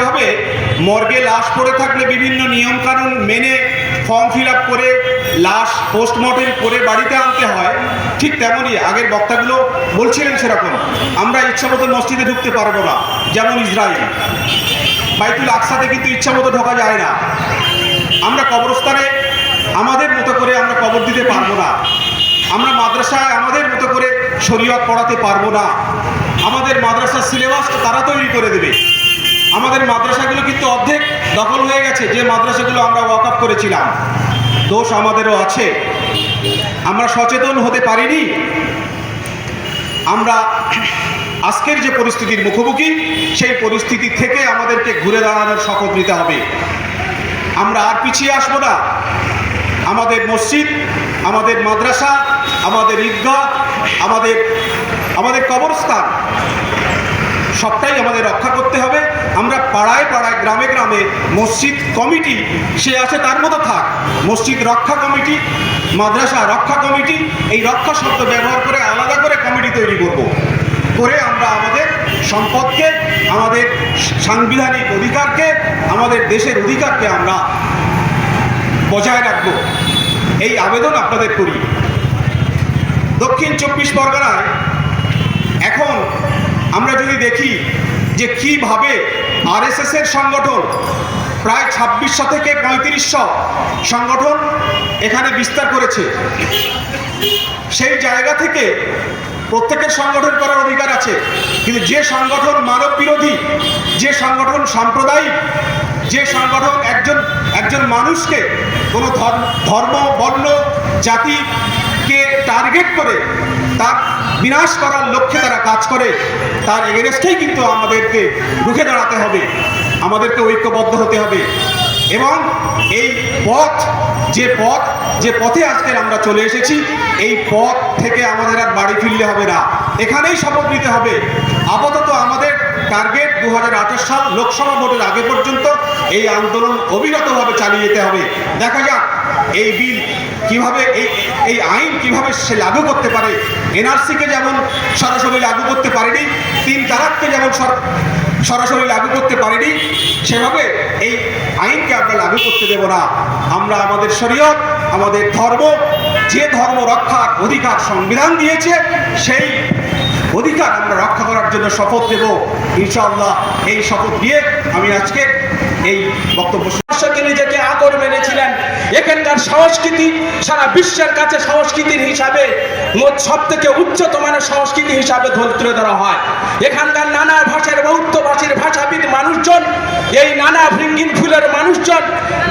যেভাবে মর্গে লাশ পড়ে থাকলে বিভিন্ন নিয়মকানুন মেনে ফর্ম ফিল আপ করে লাশ পোস্টমর্টেম করে বাড়িতে আনতে হয়, ঠিক তেমনই আগের বক্তাগুলো বলছিলেন সেরকম, আমরা ইচ্ছামতো মসজিদে ঢুকতে পারব না, যেমন ইসরায়েল বাইতুল আকসাতে কিন্তু ইচ্ছামতো ঢোকা যায় না। আমরা কবরস্থানে আমাদের মতো করে আমরা কবর দিতে পারব না। আমরা মাদ্রাসায় আমাদের মতো করে শরীয়ত পড়াতে পারব না। আমাদের মাদ্রাসার সিলেবাস তারা তৈরি করে দেবে। আমাদের মাদ্রাসাগুলো কিন্তু অর্ধেক দখল হয়ে গেছে। যে মাদ্রাসাগুলো আমরা ওয়াক আপ করেছিলাম, দোষ আমাদেরও আছে। আমরা সচেতন হতে পারিনি। আমরা আজকের যে পরিস্থিতির মুখোমুখি, সেই পরিস্থিতি থেকে আমাদেরকে ঘুরে দাঁড়ানোর শপথ নিতে হবে। আমরা আর পিছিয়ে আসব না। আমাদের মসজিদ, আমাদের মাদ্রাসা, আমাদের ঈদগাহ, আমাদের আমাদের কবরস্থান, সবটাই আমাদের রক্ষা করতে হবে। আমরা পাড়ায় পাড়ায়, গ্রামে গ্রামে মসজিদ কমিটি, সে আছে তার মতো থাক। মসজিদ রক্ষা কমিটি, মাদ্রাসা রক্ষা কমিটি, এই রক্ষা শব্দ ব্যবহার করে আলাদা করে কমিটি তৈরি করব। করে আমরা আমাদের সম্পদকে, আমাদের সাংবিধানিক অধিকারকে, আমাদের দেশের অধিকারকে আমরা বজায় রাখব। এই আবেদন আপনাদের করি। দক্ষিণ চব্বিশ পরগনায় এখন আমরা যদি দেখি যে কীভাবে আরএসএস এর সংগঠন, প্রায় ছাব্বিশশো থেকে পঁয়ত্রিশশো সংগঠন এখানে বিস্তার করেছে। সেই জায়গা থেকে প্রত্যেকের সংগঠন করার অধিকার আছে। কিন্তু যে সংগঠন মানব বিরোধী, যে সংগঠন সাম্প্রদায়িক, যে সংগঠন একজন একজন মানুষকে কোনো ধর্ম ধর্ম, বর্ণ, জাতিকে টার্গেট করে তার বিনাশ করার লক্ষ্যে তারা কাজ করে, তার এগেনস্টেই কিন্তু আমাদেরকে রুখে দাঁড়াতে হবে, আমাদেরকে ঐক্যবদ্ধ হতে হবে। এবং এই পথ, যে পথ, যে পথে আজকের আমরা চলে এসেছি, এই পথ থেকে আমাদের আর বাড়ি ফিরলে হবে না। এখানেই শপথ নিতে হবে। আপাতত আমাদের টার্গেট দু হাজার আঠাশ সাল লোকসভা ভোটের আগে পর্যন্ত এই আন্দোলন অবিরতভাবে চালিয়ে যেতে হবে। দেখা যাক এই বিল কীভাবে, এই এই আইন কীভাবে সে লাগু করতে পারে? এনআরসিকে যেমন সরাসরি লাগু করতে পারেনি, তিন তালাককে যেমন সর- সরাসরি লাগু করতে পারেনি, সেভাবে এই আইনকে আমরা লাগু করতে দেব না। আমরা আমাদের শরীয়ত, আমাদের ধর্ম, যে ধর্ম রক্ষার অধিকার সংবিধান দিয়েছে, সেই অধিকার আমরা রক্ষা করার জন্য শপথ দেব। ইনশাআল্লাহ এই শপথ দিয়ে আমি আজকে এই বক্তব্য ভাষাকে নিজেকে আকর মেনেছিলেন এখানকার সংস্কৃতি, সারা বিশ্বের কাছে সংস্কৃতির হিসাবে সব থেকে উচ্চতমানের সংস্কৃতি হিসাবে তুলে ধরা হয়। এখানকার নানা ভাষার বৌদ্ধভাষীর ভাষাবিদ মানুষজন, এই নানা ভৃঙ্গিন ফুলের মানুষজন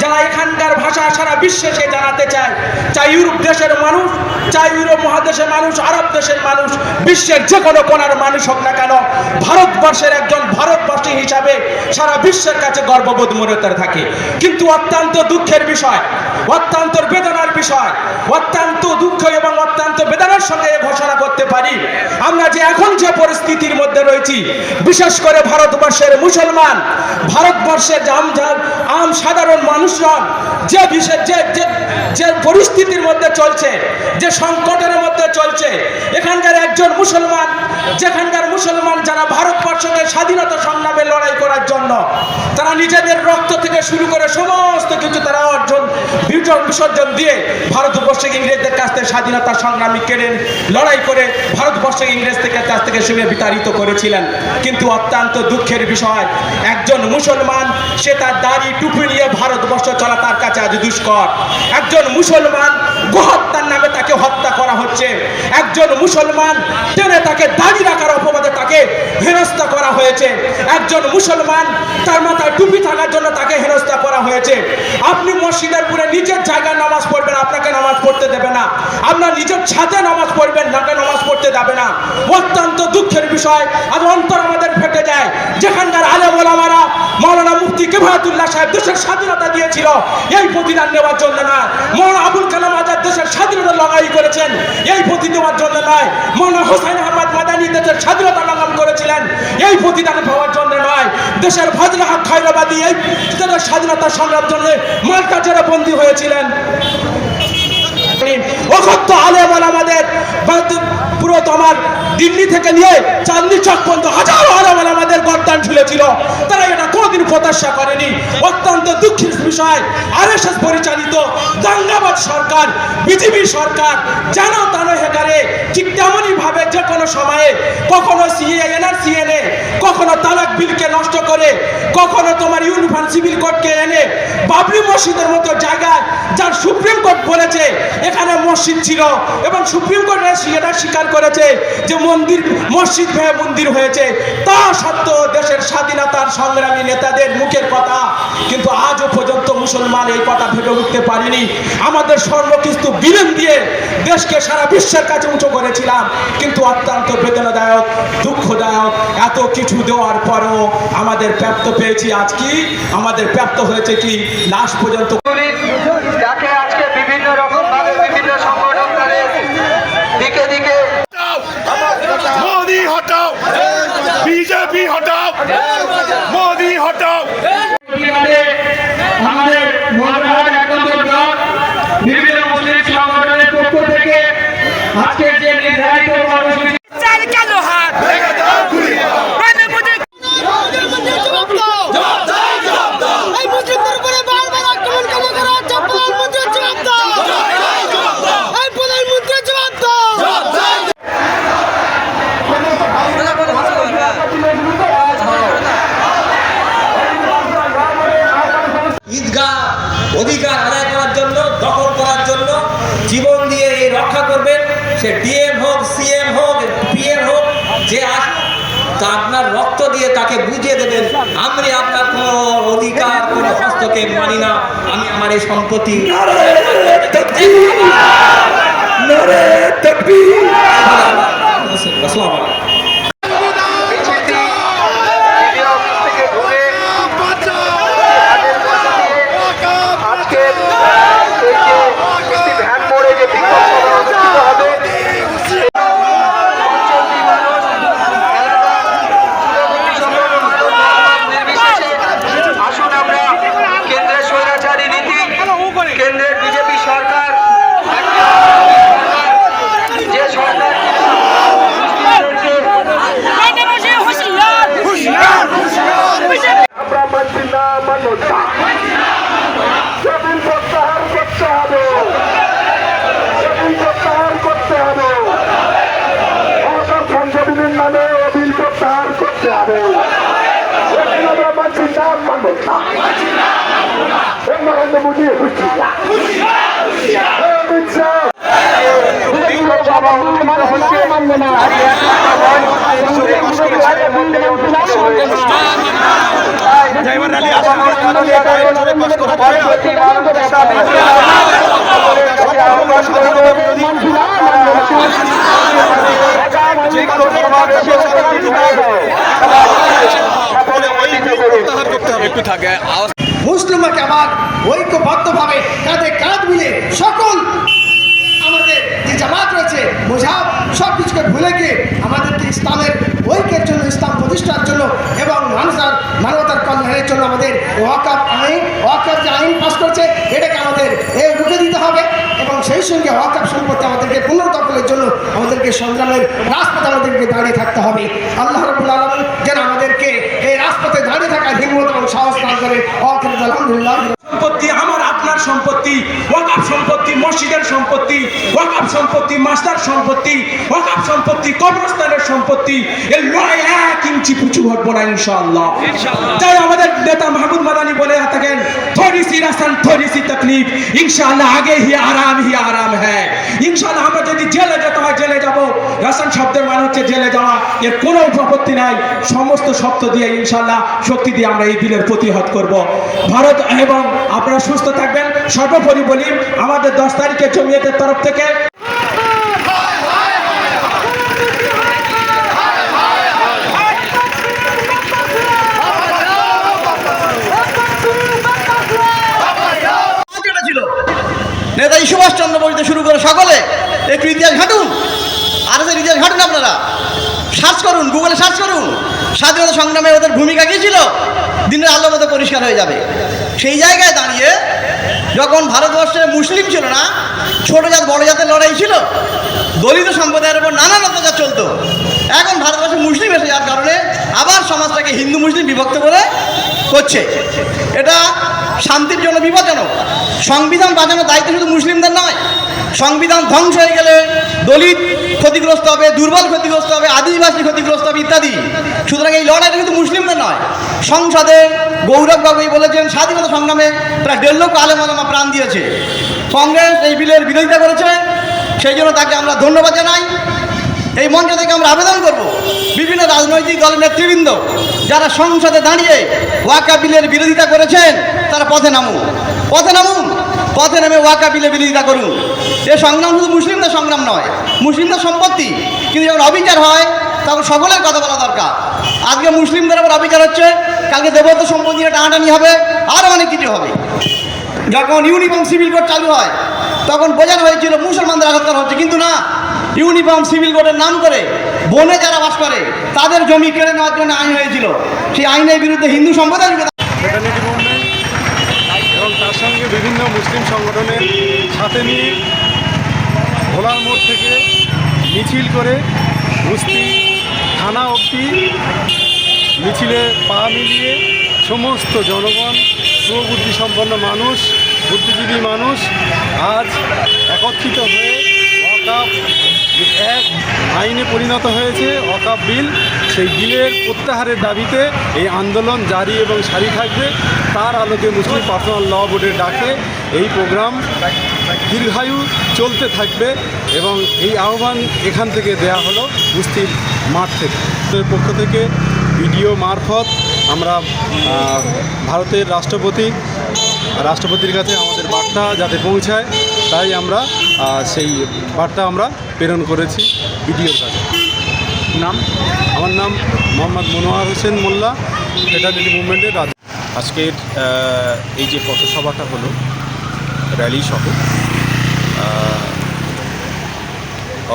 যারা এখানকার ভাষা সারা বিশ্বে সে জানাতে চায়, চাই ইউরোপ দেশের মানুষ, চাই ইউরোপ মহাদেশের মানুষ, আরব দেশের মানুষ, বিশ্বের যে কোনো কোনার মানুষ হোক না কেন, ভারতবর্ষের একজন ভারতবাসী হিসাবে সারা বিশ্বের কাছে গর্ববোধ মনে থাকে। কিন্তু অত্যন্ত দুঃখের বিষয়, অত্যন্ত বেদনার বিষয়, অত্যন্ত দুঃখ এবং অত্যন্ত বেদনার সঙ্গে ঘোষণা করতে পারি। আমরা যে এখন যে পরিস্থিতির মধ্যে রয়েছি, বিশেষ করে ভারতবর্ষের মুসলমান, ভারতবর্ষের আম সাধারণ মানুষজন যে বিশেষ যে যে পরিস্থিতির মধ্যে চলছে, যে সংকটের মধ্যে চলছে, এখানকার একজন মুসলমান, যেখানকার মুসলমান যারা ভারতবর্ষকে স্বাধীনতা সংগ্রামে লড়াই করার জন্য, তারা নিজেদের রক্ত থেকে শুরু করে সমস্ত কিছু তারা অর্জন বিসর্জন বিসর্জন দিয়ে ভারতবর্ষকে ইংরেজদের কাছ থেকে স্বাধীনতা সংগ্রামী কেড়ে লড়াই করে ভারতবর্ষকে ইংরেজ থেকে কাছ থেকে শুনে বিতাড়িত করেছিলেন। কিন্তু অত্যন্ত দুঃখের বিষয়, একজন মুসলমান, সে তার দাড়ি টুপি নিয়ে ভারতবর্ষ চলা তার কাছে আজ দুষ্কর। একজন মুসলমান গোহত্যার হচ্ছে একজন মুসলমান টেনে তাকে দাড়ি রাখার অপবাদে তাকে হেনস্থা করা হয়েছে। একজন মুসলমান তার মাথায় টুপি থাকার জন্য তাকে হেনস্থা করা হয়েছে। আপনি মসজিদের পুরে নিজের জায়গায় নামাজ পড়বেন, আপনাকে নামাজ পড়তে দেবে না। আপনার নিজের ছাদে নামাজ পড়বেন নাকে নামাজ পড়তে দেবে না। অত্যন্ত দুঃখের বিষয়, আজ অন্তর আমাদের ফেটে যায়। যেখানকার আলে ওলামারা মৌলানা মুফতি কেফায়াতুল্লাহ সাহেব দেশের স্বাধীনতা দিয়েছিল, এই প্রতিদান নেওয়ার জন্য না। মৌলানা আবুল কালাম আজাদ দেশের স্বাধীনতা লড়াই করেছেন। এই প্রতি তোমার জন্য নয়। মৌলানা হোসেন আহমদ মাদানী দেশের স্বাধীনতা লালন করেছিলেন। এই প্রতিদান পাওয়ার জন্য নয়। দেশের হক খায়রাবাদী এই স্বাধীনতা সংগ্রাম জন্য জেলে বন্দী হয়েছিলেন। অসত্য আলেম আমাদের পুরো আমার দিল্লি থেকে নিয়ে চাঁদনি চক পর্যন্ত হাজারো হাজার আমাদের গরদান ঝুলেছিল তারা এটা কোনোদিন প্রত্যাশা করেনি। অত্যন্ত দুঃখের বিষয়, আরএসএস পরিচালিত দাঙ্গাবাদ সরকার বিজেপি সরকার, যেন তানো হেকারে ঠিক তেমনই ভাবে যে কোনো সময়ে কখনো সিএ এনআরসি এনে কখনো তালাক বিলকে নষ্ট করে কখনো তোমার ইউনিফর্ম সিভিল কোডকে এনে বাবরি মসজিদের মতো জায়গায় যার সুপ্রিম কোর্ট বলেছে, এখানে মসজিদ ছিল এবং সুপ্রিম কোর্ট এটা স্বীকার করেছে যে মন্দির, মসজিদ হয়ে মন্দির হয়েছে। তা সত্ত্বেও দেশের স্বাধীনতার সংগ্রামী নেতাদের মুখের কথা কিন্তু আজও পর্যন্ত মুসলমান এই কথা ভেবে উঠতে পারিনি। আমাদের স্বর্ণকিস্তু বিলেন দিয়ে দেশকে সারা বিশ্বের কাছে উঁচু করেছিলাম, কিন্তু অত্যন্ত বেদনাদায়ক, দুঃখদায়ক, এত কিছু দেওয়ার পরও আমাদের প্রাপ্ত পেয়েছি আজ কি? আমাদের প্রাপ্ত হয়েছে কি? লাশ পর্যন্ত আজকে যে নির্ধারিত কর্মসূচি এই সম্পত্তি আসসালামু আলাইকুম মিছিলটি সিডি অফিস থেকে ঘুরে তাদের মধ্যে দিয়ে আজকে এই যে একটি ভ্যান মোড়ে যে বিক্ষোভ সভা অনুষ্ঠিত হবে অঞ্চলটি মানুষ, এলাকা, যুবগোষ্ঠী সংগঠন, ধর্মমত নির্বিশেষে আসুন আমরা কেন্দ্রের স্বৈরাচারী নীতি কেন্দ্রের বিজেপি সরকার একটা সরকার, যে সরকার মুসলিমদেরকে মানে বুঝে হুশিয়ার আমরা মানছি না মানব না জমিন প্রত্যাহার করতে হবে জমিন প্রত্যাহার করতে হবে অসম সংশোধনের নামে অবিল প্রত্যাহার করতে হবে এখন আমরা মানছি না মানব না নরেন্দ্র মোদী হুঁশি না অমিত শাহ বাবা অনুষ্ঠিত হচ্ছে মুসলিমকে আবার ঐক্যবদ্ধভাবে কাঁধে কাঁধ মিলে সকল আমাদের যে জামাত রয়েছে মোঝাব সব কিছুকে ভুলে গিয়ে আমাদেরকে ইসলামের ঐক্যের জন্য, ইসলাম প্রতিষ্ঠার জন্য এবং মানুষের মানবতার কল্যাণের জন্য আমাদের ওয়াকাপ আইন ওয়াকাপ যে আইন পাস করছে, এটাকে আমাদের এ রুখে দিতে হবে এবং সেই সঙ্গে ওয়াকাপ সম্পত্তি আমাদেরকে পুনর্দখলের জন্য আমাদেরকে সংগ্রামের রাজপথে আমাদেরকে দাঁড়িয়ে থাকতে হবে। আল্লাহ রবুল আলম যেন আমাদেরকে থাকার হিম্মত এবং সাহস দান করে। আলহামদুলিল্লাহ। সম্পত্তি আমার আপনার সম্পত্তি সম্পত্তি মসজিদের সম্পত্তি সম্পত্তি মাস্টার সম্পত্তি সম্পত্তি কবরস্থানের সম্পত্তি এই লড়াই এক ইঞ্চি পিছু ঘটবো না ইনশাআল্লাহ। তাই আমাদের নেতা মাহমুদ মাদানি বলে থাকেন থোড়ি সি রাসান থোড়ি সি তকলিফ ইনশাআল্লাহ আগে হি আরাম হি আরাম হ্যাঁ ইনশাআল্লাহ আমরা যদি জেলে যেতে হয় জেলে যাব। রাসান শব্দের মানে হচ্ছে জেলে যাওয়া। এর কোনো আপত্তি নাই। সমস্ত শব্দ দিয়ে ইনশাল্লাহ শক্তি দিয়ে আমরা এই বিলের প্রতিহত করব। ভারত এবং আপনারা সুস্থ থাকবেন। সর্বোপরি বলি, আমাদের দশ তারিখে জমিয়তের তরফ থেকে নেতাজি সুভাষচন্দ্র বোস শুরু করে সকলে, একটু ইতিহাস ঘাটুন। আর ইতিহাস ঘাটুন আপনারা। সার্চ করুন গুগলে সার্চ করুন। স্বাধীনতা সংগ্রামে ওদের ভূমিকা কী ছিল? দিনের আলোর মতো পরিষ্কার হয়ে যাবে। সেই জায়গায় দাঁড়িয়ে যখন ভারতবর্ষে মুসলিম ছিল না, ছোট জাত, বড় জাতের লড়াই ছিল, দলিত সম্প্রদায়ের উপর নানান অত্যাচার চলতো। সমাজটাকে হিন্দু মুসলিম বিভক্ত করে করছে। এটা শান্তির জন্য বিপজ্জনক। সংবিধান বাঁচানোর দায়িত্ব শুধু মুসলিমদের নয়, সংবিধান ধ্বংস হয়ে গেলে দলিত ক্ষতিগ্রস্ত হবে, দুর্বল ক্ষতিগ্রস্ত হবে, আদিবাসী ক্ষতিগ্রস্ত হবে ইত্যাদি। সুতরাং এই লড়াইটা কিন্তু মুসলিমদের নয় সংসদে গৌরব গগৈ বলেছেন, স্বাধীনতা সংগ্রামে প্রায় দেড় লক্ষ আলেমালামা প্রাণ দিয়েছে। কংগ্রেস এই বিলের বিরোধিতা করেছে, সেই জন্য তাকে আমরা ধন্যবাদ জানাই। এই মঞ্চ থেকে আমরা আবেদন করব বিভিন্ন রাজনৈতিক দলের নেতৃবৃন্দ যারা সংসদে দাঁড়িয়ে ওয়াকা বিলের বিরোধিতা করেছেন, তারা পথে নামুন। পথে নামুন, পথে নেমে ওয়াকা বিলের বিরোধিতা করুন। এ সংগ্রাম শুধু মুসলিমদের সংগ্রাম নয়, মুসলিমদের সম্পত্তি। কিন্তু যখন অবিচার হয়, তখন সকলের কথা বলা দরকার। আজকে মুসলিমদের আবার অবিচার হচ্ছে, কালকে দেবত্ব সম্পত্তি নিয়ে টানাটানি হবে আরও অনেক কিছু হবে। যখন ইউনিফর্ম সিভিল কোড চালু হয়, তখন বোঝানো হয়েছিল মুসলমানদের আঘাত করা হচ্ছে, কিন্তু না। ইউনিফর্ম সিভিল কোডের নাম করে বনে যারা বাস করে, তাদের জমি কেড়ে নেওয়ার জন্য আইন হয়েছিল। সেই আইনের বিরুদ্ধে হিন্দু সম্প্রদায়ের এবং তার সঙ্গে বিভিন্ন মুসলিম সংগঠনের সাথে নিয়ে ভোলার মোড় থেকে মিছিল করে মুস্তি থানা অবধি মিছিলে পা মিলিয়ে সমস্ত জনগণ সুবুদ্ধি সম্পন্ন মানুষ, বুদ্ধিজীবী মানুষ আজ একত্রিত হয়ে ওয়াকাপ এক আইনে পরিণত হয়েছে, অকাপ বিল। সেই বিলের প্রত্যাহারের দাবিতে এই আন্দোলন জারি এবং সারি থাকবে। তার আলোকে মুসলিম পার্সোনাল ল বোর্ডের ডাকে এই প্রোগ্রাম দীর্ঘায়ু চলতে থাকবে এবং এই আহ্বান এখান থেকে দেয়া হলো মুসলিম মাঠ থেকে। পক্ষ থেকে ভিডিও মারফত আমরা ভারতের রাষ্ট্রপতি, রাষ্ট্রপতির কাছে আমাদের বার্তা যাতে পৌঁছায় তাই আমরা সেই বার্তা আমরা প্রেরণ করেছি ভিডিওর কাছে। নাম? আমার নাম মোহাম্মদ মনোয়ার হোসেন মোল্লা ফেটারিটি মুভমেন্টের রাজ আজকের এই যে পথসভাটা হলো র্যালি সহ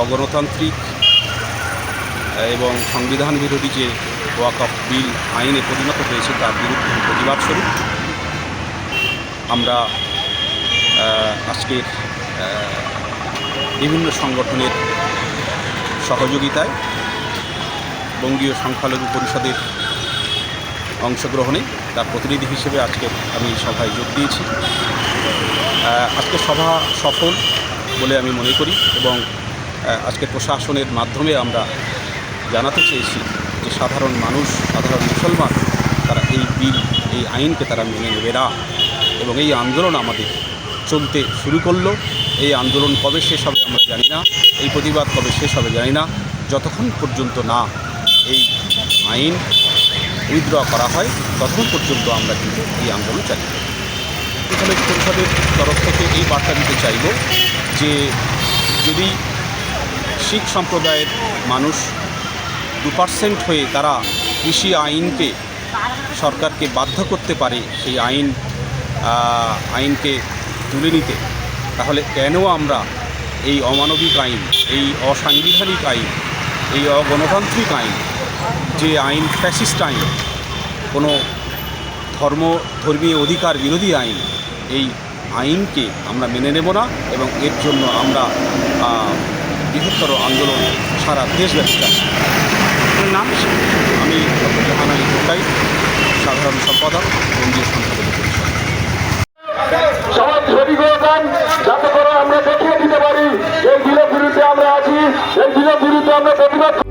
অগণতান্ত্রিক এবং সংবিধান বিরোধী যে ওয়াকফ বিল আইনে পরিণত হয়েছে তার বিরুদ্ধে প্রতিবাদ স্বরূপ আমরা আহ, আজকের বিভিন্ন সংগঠনের সহযোগিতায় বঙ্গীয় সংখ্যালঘু পরিষদের অংশগ্রহণে তার প্রতিনিধি হিসেবে আজকে আমি সভায় যোগ দিয়েছি। আজকে সভা সফল বলে আমি মনে করি এবং আজকে প্রশাসনের মাধ্যমে আমরা জানাতে চেয়েছি যে সাধারণ মানুষ সাধারণ মুসলমান তারা এই বিল এই আইনকে তারা মেনে নেবে না এবং এই আন্দোলন আমাদের চলতে শুরু করল। এই আন্দোলন কবে শেষ হবে আমরা জানি না। এই প্রতিবাদ কবে শেষ হবে জানি না। যতক্ষণ পর্যন্ত না এই আইন উইথড্র করা হয়, ততক্ষণ পর্যন্ত আমরা কিন্তু এই আন্দোলন চালিয়ে এখানে পরিষদের তরফ থেকে এই বার্তা দিতে চাইব যে, যদি শিখ সম্প্রদায়ের মানুষ দু পার্সেন্ট হয়ে তারা কৃষি আইনকে সরকারকে বাধ্য করতে পারে, সেই আইন আইনকে তুলে নিতে, তাহলে কেন আমরা এই অমানবিক আইন, এই অসাংবিধানিক আইন, এই অগণতান্ত্রিক আইন, যে আইন ফ্যাসিস্ট আইন, কোনো ধর্ম ধর্মীয় অধিকার বিরোধী আইন, এই আইনকে আমরা মেনে নেব না এবং এর জন্য আমরা বৃহত্তর আন্দোলন সারা দেশব্যাপী চাচ্ছি নাম? আমি ডক্টর জাহান সাধারণ সম্পাদক বঙ্গীয় পরিষদ সবাই ছবি করে দেন যাতে করে আমরা দেখিয়ে দিতে পারি, এই বিলের বিরুদ্ধে আমরা আছি, এই বিলের বিরুদ্ধে আমরা প্রতিবাদ